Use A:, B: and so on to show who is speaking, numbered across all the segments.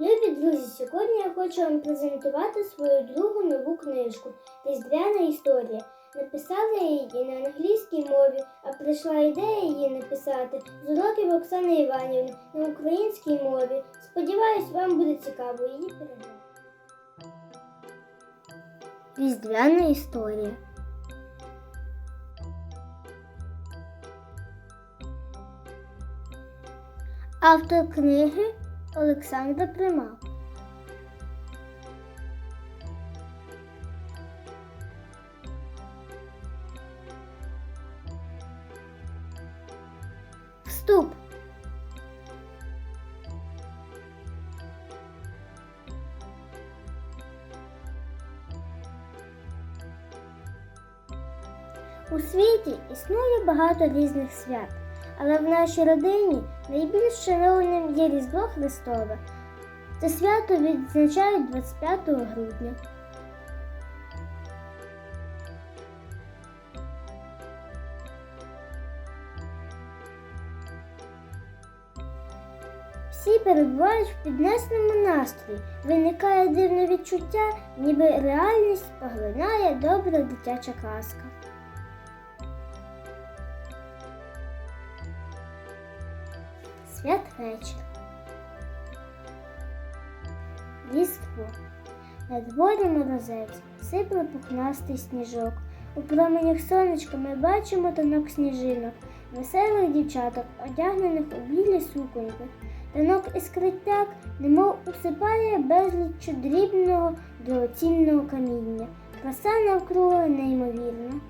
A: Любі друзі, сьогодні я хочу вам презентувати свою другу нову книжку Різдвяна історія. Написала її на англійській мові, а прийшла ідея її написати з уроків Оксани Іванівни на українській мові. Сподіваюсь, вам буде цікаво її переглянути. Різдвяна історія. Автор книги Олександра Примак. Вступ. У світі існує багато різних свят, але в нашій родині найбільш шанованим є Різдво Христове. Це свято відзначають 25 грудня. Всі перебувають в піднесеному настрої. Виникає дивне відчуття, ніби реальність поглинає добра дитяча казка. Святвечір. Різдво. На дворі морозець, сипле пухнастий сніжок. У променях сонечка ми бачимо тонок сніжинок, веселих дівчаток, одягнених у білі суконьки. Танок іскрить так, немов усипає безліччю дрібного дорогоцінного каміння. Краса навкруги неймовірна.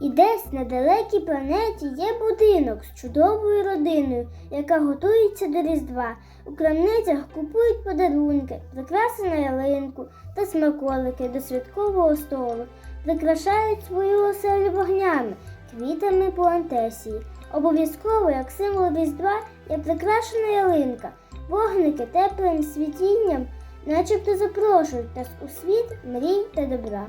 A: І десь на далекій планеті є будинок з чудовою родиною, яка готується до Різдва. У крамницях купують подарунки, прикраси на ялинку та смаколики до святкового столу, прикрашають свою оселю вогнями, квітами плантесії. Обов'язково, як символ Різдва, є прикрашена ялинка, вогники теплим світінням, начебто запрошують нас у світ мрій та добра.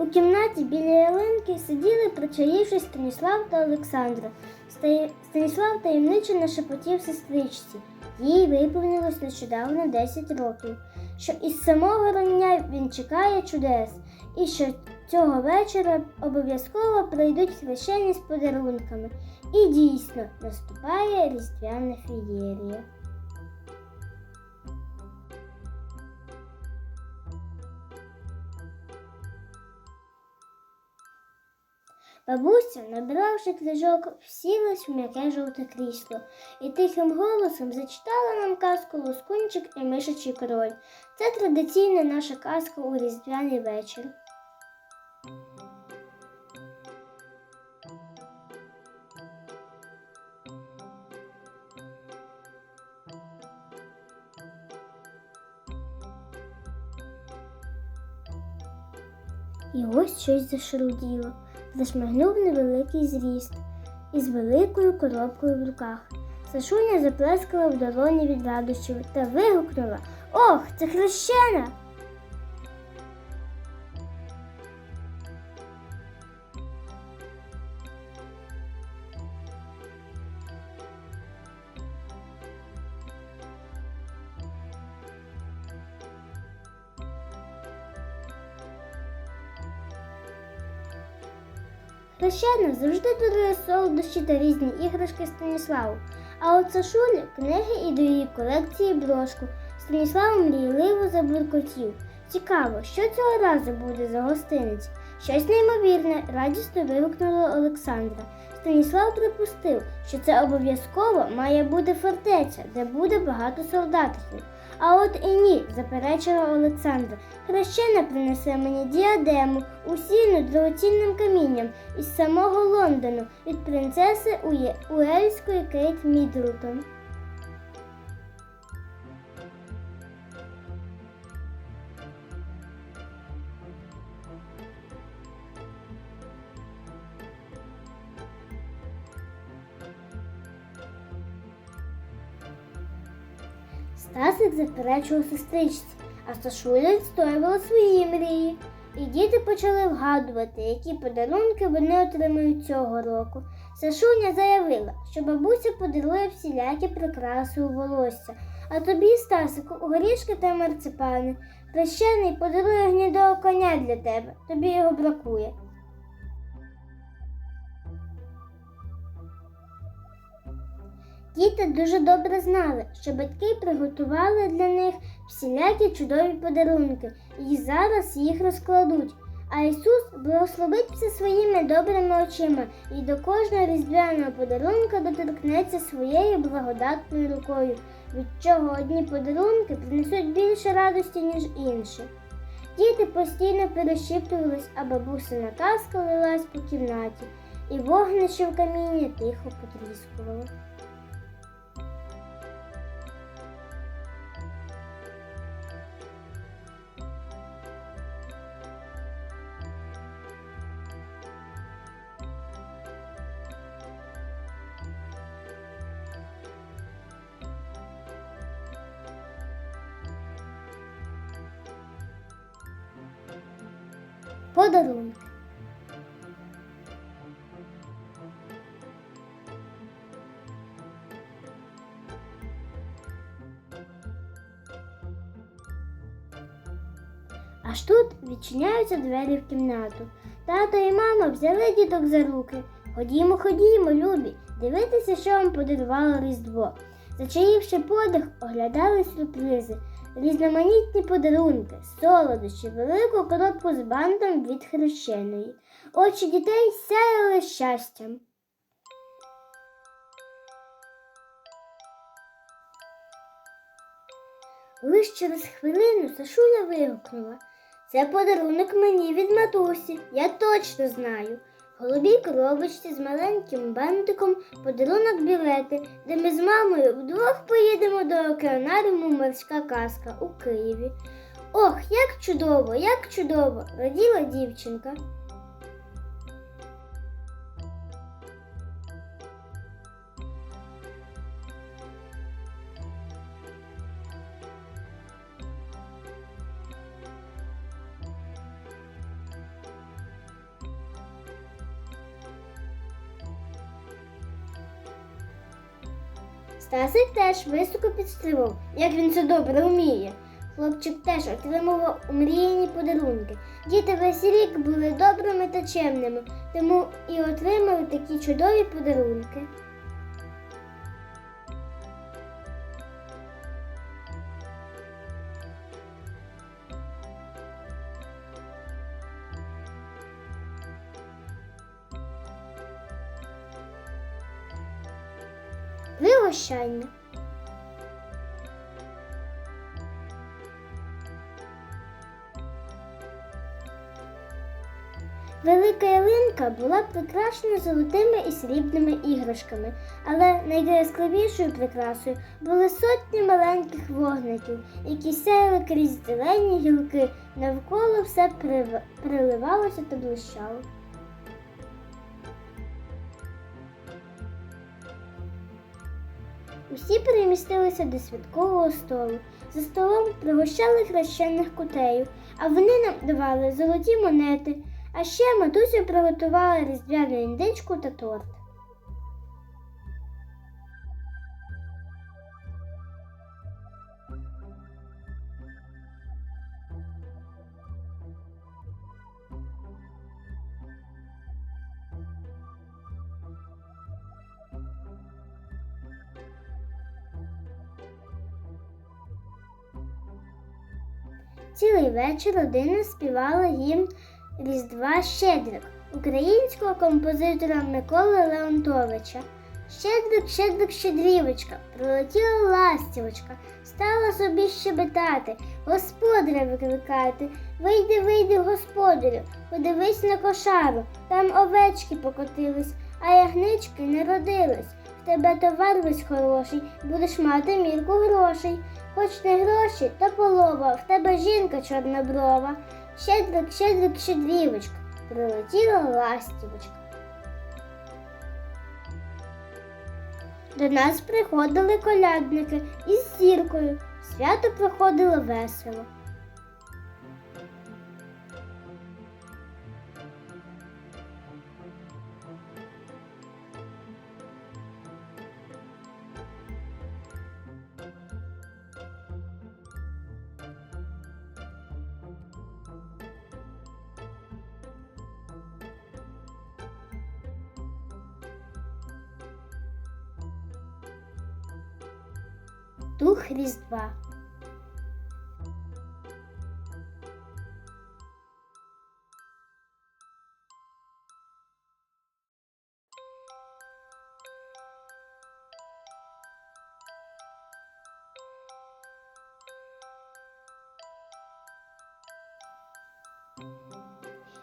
A: У кімнаті біля ялинки сиділи, причаївшись Станіслав та Олександра. Станіслав таємниче нашепотів сестричці. Їй виповнилось нещодавно 10 років, що із самого рання він чекає чудес, і що цього вечора обов'язково прийдуть хрещені з подарунками. І дійсно наступає різдвяна фієрія. Бабуся, набравши книжок, всілась в м'яке жовте крісло і тихим голосом зачитала нам казку Лускунчик і мишачий король. Це традиційна наша казка у різдвяний вечір. І ось щось зашаруділо. Зашмигнув невеликий зріст із великою коробкою в руках. Сашуня заплескала в долоні від радощів та вигукнула Ох, це хрещена! Хрещена завжди дарує солодощі та різні іграшки Станіславу. А от Сашулі книги і до її колекції брошку. Станіслав мрійливо забуркотів. Цікаво, що цього разу буде за гостинець? Щось неймовірне, радісно вигукнула Олександра. Станіслав припустив, що це обов'язково має бути фортеця, де буде багато солдатів. А от і ні, заперечила Олександра. Хрещена принесе мені діадему, усіну золотінним камінням із самого Лондону від принцеси Уельської Кейт Мідлтон. Стасик заперечував сестричці, а Сашуля відстоювала свої мрії. І діти почали вгадувати, які подарунки вони отримають цього року. Сашуня заявила, що бабуся подарує всілякі прикраси у волосся, а тобі, Стасику, горішки та марципани. Хрещений подарує гнідого коня для тебе, тобі його бракує. Діти дуже добре знали, що батьки приготували для них всілякі чудові подарунки, і зараз їх розкладуть. А Ісус благословить все своїми добрими очима і до кожного різдвяного подарунка доторкнеться своєю благодатною рукою, від чого одні подарунки принесуть більше радості, ніж інші. Діти постійно перешіптувались, а бабусина казка лилась по кімнаті, і вогнище в каміні тихо потріскувало. Подарунки. Аж тут відчиняються двері в кімнату. Тато і мама взяли діток за руки. Ходімо, ходімо, любі, дивитися, що вам подарувало Різдво. Зачаївши подих, оглядали сюрпризи, різноманітні подарунки, солодощі, велику коробку з бантом від хрещеної. Очі дітей сяяли щастям. Лиш через хвилину Сашуля вигукнула. Це подарунок мені від матусі, я точно знаю. Голубій коробочці з маленьким бантиком подарунок білети, де ми з мамою вдвох поїдемо до океанаріуму морська казка у Києві. Ох, як чудово, як чудово! раділа дівчинка. Стасик теж високо підстрибав, як він це добре вміє. Хлопчик теж отримував умріяні подарунки. Діти весь рік були добрими та чемними, тому і отримали такі чудові подарунки. Пригощання. Велика ялинка була прикрашена золотими і срібними іграшками, але найяскравішою прикрасою були сотні маленьких вогників, які сяяли крізь зелені гілки, навколо все приливалося та блищало. Усі перемістилися до святкового столу. За столом пригощали хрещених кутеїв, а вони нам давали золоті монети. А ще матуся приготувала різдвяну індичку та торт. Цілий вечір родина співала гімн Різдва Щедрик. українського композитора Миколи Леонтовича. Щедрик, щедрик, щедрівочка, прилетіла ластівочка, стала собі щебетати, господаря викликати. Вийди, вийди, господарю, подивись на кошару, там овечки покотились, а ягнички не родились. В тебе товар весь хороший, будеш мати мірку грошей. Хоч не гроші, та полова, в тебе жінка чорноброва. Щедрик, щедрик, щедрівочка, прилетіла ластівочка. До нас приходили колядники із зіркою. Свято проходило весело. Дух Різдва.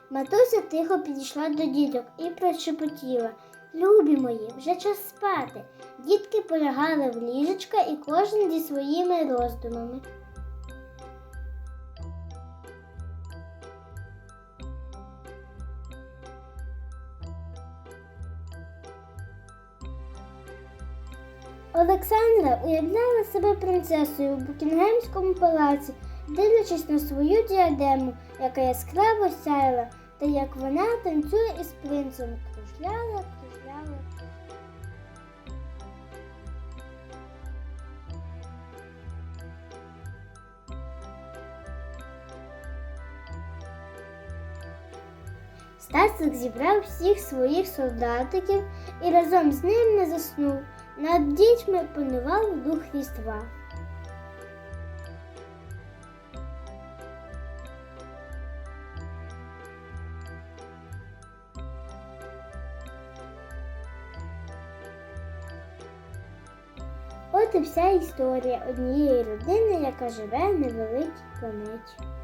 A: Матуся тихо підійшла до діток і прошепотіла. Любі мої, вже час спати. Дітки полягали в ліжечка і кожен зі своїми роздумами. Олександра уявляла себе принцесою у Букінгемському палаці, дивлячись на свою діадему, яка яскраво сяяла, та як вона танцює із принцем, кружляла, кружляла. Стасик зібрав всіх своїх солдатиків і разом з ним не заснув. Над дітьми панував дух різдва. От і вся історія однієї родини, яка живе на великій планеті.